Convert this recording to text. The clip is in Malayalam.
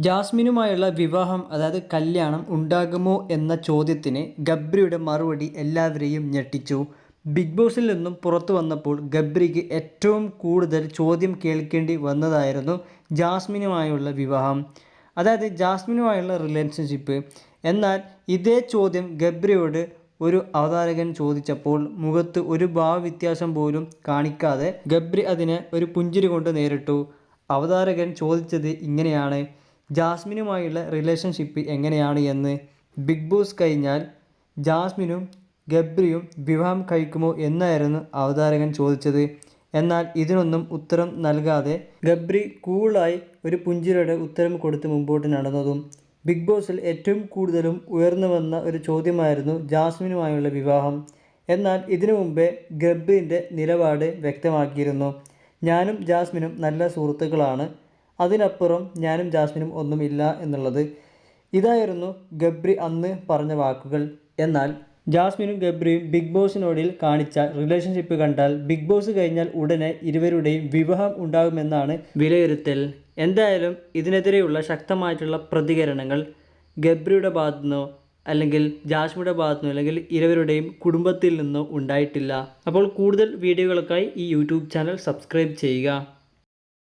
ജാസ്മിനുമായുള്ള വിവാഹം അതായത് കല്യാണം ഉണ്ടാകുമോ എന്ന ചോദ്യത്തിന് ഗബ്രിയുടെ മറുപടി എല്ലാവരെയും ഞെട്ടിച്ചു. ബിഗ് ബോസിൽ നിന്നും പുറത്തു വന്നപ്പോൾ ഗബ്രിക്ക് ഏറ്റവും കൂടുതൽ ചോദ്യം കേൾക്കേണ്ടി വന്നതായിരുന്നു ജാസ്മിനുമായുള്ള വിവാഹം. അതായത് ജാസ്മിനുമായുള്ള റിലേഷൻഷിപ്പ് എന്നാൽ ഇതേ ചോദ്യം ഗബ്രിയോട് ഒരു അവതാരകൻ ചോദിച്ചപ്പോൾ മുഖത്ത് ഒരു ഭാവ വ്യത്യാസം പോലും കാണിക്കാതെ ഗബ്രി അതിനെ ഒരു പുഞ്ചിരി കൊണ്ട് നേരിട്ടു. അവതാരകൻ ചോദിച്ചത് ഇങ്ങനെയാണ്. ജാസ്മിനുമായുള്ള റിലേഷൻഷിപ്പ് എങ്ങനെയാണ് എന്ന് ബിഗ് ബോസ് കഴിഞ്ഞാൽ ജാസ്മിനും ഗബ്രിയും വിവാഹം കഴിക്കുമോ എന്നായിരുന്നു അവതാരകൻ ചോദിച്ചത്. എന്നാൽ ഇതിനൊന്നും ഉത്തരം നൽകാതെ ഗബ്രി കൂളായി ഒരു പുഞ്ചിരിയുടെ ഉത്തരം കൊടുത്ത് മുമ്പോട്ട് നടന്നതും ബിഗ് ബോസിൽ ഏറ്റവും കൂടുതലും ഉയർന്നു വന്ന ഒരു ചോദ്യമായിരുന്നു ജാസ്മിനുമായുള്ള വിവാഹം. എന്നാൽ ഇതിനു മുമ്പേ ഗബ്രിന്റെ നിലപാട് വ്യക്തമാക്കിയിരുന്നു. ഞാനും ജാസ്മിനും നല്ല സുഹൃത്തുക്കളാണ്. അതിനപ്പുറം ഞാനും ജാസ്മിനും ഒന്നുമില്ല എന്നുള്ളത്. ഇതായിരുന്നു ഗബ്രി അന്ന് പറഞ്ഞ വാക്കുകൾ. എന്നാൽ ജാസ്മിനും ഗബ്രിയും ബിഗ് ബോസിനോടിൽ കാണിച്ച റിലേഷൻഷിപ്പ് കണ്ടാൽ ബിഗ് ബോസ് കഴിഞ്ഞാൽ ഉടനെ ഇരുവരുടെയും വിവാഹം ഉണ്ടാകുമെന്നാണ് വിലയിരുത്തൽ. എന്തായാലും ഇതിനെതിരെയുള്ള ശക്തമായിട്ടുള്ള പ്രതികരണങ്ങൾ ഗബ്രിയുടെ ഭാഗത്തു നിന്നോ അല്ലെങ്കിൽ ജാസ്മിയുടെ ഭാഗത്തു നിന്നോ അല്ലെങ്കിൽ ഇരുവരുടെയും കുടുംബത്തിൽ നിന്നോ ഉണ്ടായിട്ടില്ല. അപ്പോൾ കൂടുതൽ വീഡിയോകൾക്കായി ഈ യൂട്യൂബ് ചാനൽ സബ്സ്ക്രൈബ് ചെയ്യുക.